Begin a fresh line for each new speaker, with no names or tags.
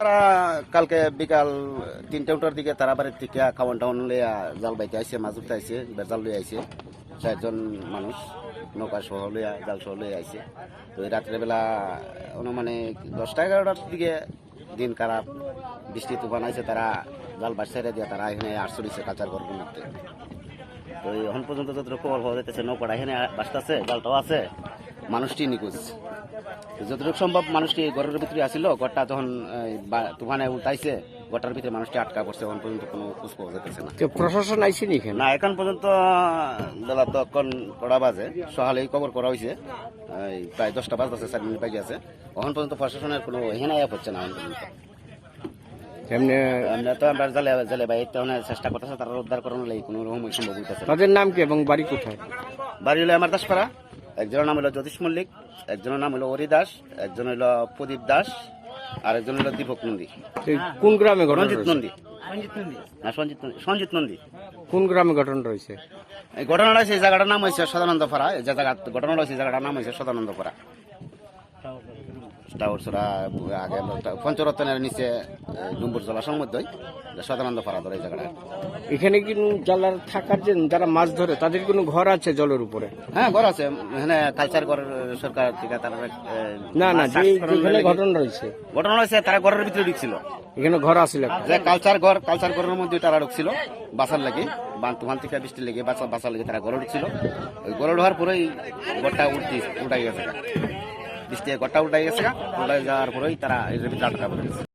তারা কালকে বিকাল তিনটে উঠার দিকে তারা বাড়ির থেকে খাওয়ান টাওয়ান লইয়া জাল বাইতে আইসে মাছ উঠতে আইসে এবার জাল লইয়া আইসে চারজন মানুষ নৌকা সহ লইয়া জাল সহ লইয়া আইসে তো রাত্রেবেলা অনুমানিক দশটা এগারোটার দিকে দিন খারাপ, বৃষ্টি তুফান আইসে তারা জাল বাস ছেড়ে দিয়ে তারা এখানে দিচ্ছে কাঁচার মধ্যে তো এখন পর্যন্ত যতটুকু খবর পাওয়া যাইতেছে, নৌকাটা এখানে বাসটা বাসতেছে জালটাও আছে। মানুষটি নিখোঁজ। যতটুকু সম্ভব মানুষটি ঘরের ভিতরে আসিল। ঘরটা যখন তুফানে উল্টাইছে ঘরটার ভিতরে মানুষটি আটকা পড়ছে। এখন পর্যন্ত কোনো খোঁজ পাওয়া যাচ্ছে না।
প্রশাসন আইসেনি নিখে
না এখন পর্যন্ত বেলা তো এখন কড়া বাজে। সকালেই খবর করা হয়েছে প্রায় দশটা বাজতেছে চার মিনিট বাকি আছে। এখন পর্যন্ত প্রশাসনের কোনো এখানে হচ্ছে না এখন পর্যন্ত।
এমনি
আমরা তো আমরা জালে তখন চেষ্টা করতেছে তারা উদ্ধার করানোর লাগি কোনো রকম সম্ভব হইতেছে
তাদের নাম কি এবং বাড়ি কোথায়?
বাড়ি হলো আমার দাসপাড়া। একজনের নাম হলো জ্যোতিষ মল্লিক একজনের নাম হলো অরি দাস একজন হলো প্রদীপ দাস আর একজন হলো দীপক নন্দী।
কোন গ্রামে ঘটনা
রঞ্জিত নন্দী। না সঞ্জিত নন্দী সঞ্জিত নন্দী।
কোন গ্রামে ঘটনা রয়েছে?
এই ঘটনাটা সেই জায়গাটার নাম হয়েছে সদানন্দ পাড়া এই যে জায়গা ঘটনাটা সেই জায়গাটার নাম হয়েছে সদানন্দ আগে পঞ্চরত্নের নিচে ডুম্বুর জলাশয়ের মধ্যে সদানন্দ পাড়া ধরে এই জায়গাটা।
এখানে কি জালার থাকার যে যারা মাছ ধরে তাদের কোনো ঘর আছে জলের উপরে?
হ্যাঁ ঘর আছে। এখানে কালচার ঘর সরকার থেকে তারা
না না যেখানে ঘটনা রয়েছে।
ঘটনা হয়েছে তারা ঘরের ভিতরে ঢুকছিল।
এখানে ঘর
যে কালচার ঘর কালচার ঘরের মধ্যে তারা ঢুকছিল বাসার লাগে বান তুফান থেকে বৃষ্টি লেগে বাসা বাসার লাগে তারা ঘরে ঢুকছিল। ওই ঘরে ঢোকার পরেই ঘরটা উল্টি উল্টাই গেছে। বৃষ্টি ঘরটা উল্টাই গেছে উল্টাই যাওয়ার পরেই তারা এর ভিতরে আটকা পড়ে